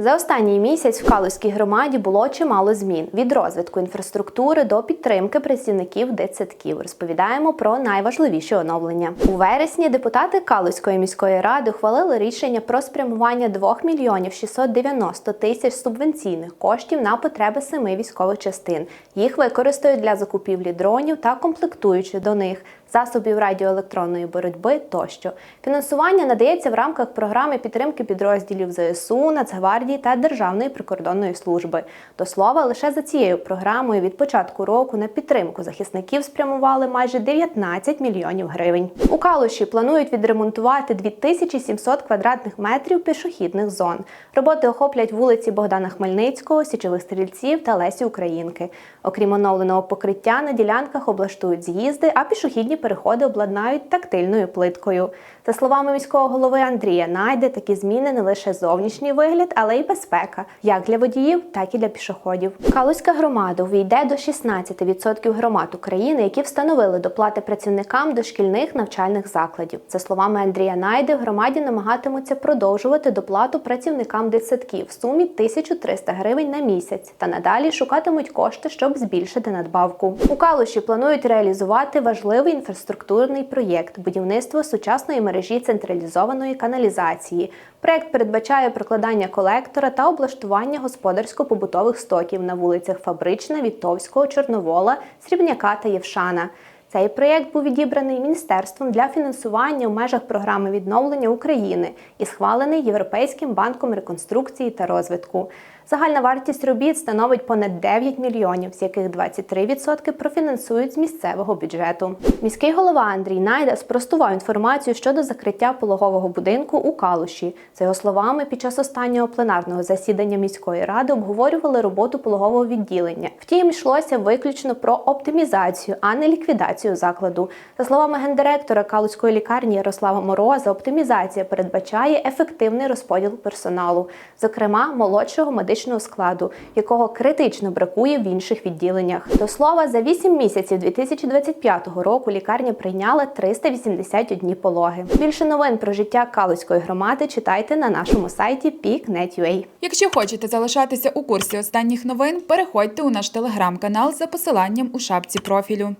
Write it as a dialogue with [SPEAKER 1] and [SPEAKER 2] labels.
[SPEAKER 1] За останній місяць в Калузькій громаді було чимало змін від розвитку інфраструктури до підтримки працівників дитсадків. Розповідаємо про найважливіші оновлення. У вересні депутати Калузької міської ради ухвалили рішення про спрямування 2 мільйонів 690 тисяч субвенційних коштів на потреби семи військових частин. Їх використають для закупівлі дронів та комплектуючих до них. Засобів радіоелектронної боротьби тощо фінансування надається в рамках програми підтримки підрозділів ЗСУ, Нацгвардії та Державної прикордонної служби. До слова, лише за цією програмою від початку року на підтримку захисників спрямували майже 19 мільйонів гривень. У Калуші планують відремонтувати 2700 квадратних метрів пішохідних зон. Роботи охоплять вулиці Богдана Хмельницького, Січових стрільців та Лесі Українки. Окрім оновленого покриття, на ділянках облаштують з'їзди, а пішохідні переходи обладнають тактильною плиткою. За словами міського голови Андрія Найде, такі зміни не лише зовнішній вигляд, але й безпека, як для водіїв, так і для пішоходів. Калузька громада увійде до 16% громад України, які встановили доплати працівникам дошкільних навчальних закладів. За словами Андрія Найде, в громаді намагатимуться продовжувати доплату працівникам дитсадків в сумі 1300 гривень на місяць та надалі шукатимуть кошти, щоб збільшити надбавку. У Калуші планують реалізувати важливий інфраструктурний проєкт будівництво сучасної мережі централізованої каналізації. Проект передбачає прокладання колектора та облаштування господарсько-побутових стоків на вулицях Фабрична, Вітовського, Чорновола, Срібняка та Євшана. Цей проєкт був відібраний міністерством для фінансування в межах програми відновлення України і схвалений Європейським банком реконструкції та розвитку. Загальна вартість робіт становить понад 9 мільйонів, з яких 23% профінансують з місцевого бюджету. Міський голова Андрій Найда спростував інформацію щодо закриття пологового будинку у Калуші. За його словами, під час останнього пленарного засідання міської ради обговорювали роботу пологового відділення. Втім, йшлося виключно про оптимізацію, а не ліквідацію закладу. За словами гендиректора Калузької лікарні Ярослава Мороза, оптимізація передбачає ефективний розподіл персоналу, зокрема молодшого медичного складу, якого критично бракує в інших відділеннях. До слова, за 8 місяців 2025 року лікарня прийняла 381 пологи. Більше новин про життя Калузької громади читайте на нашому сайті peak.net.ua.
[SPEAKER 2] Якщо хочете залишатися у курсі останніх новин, переходьте у наш телеграм-канал за посиланням у шапці профілю.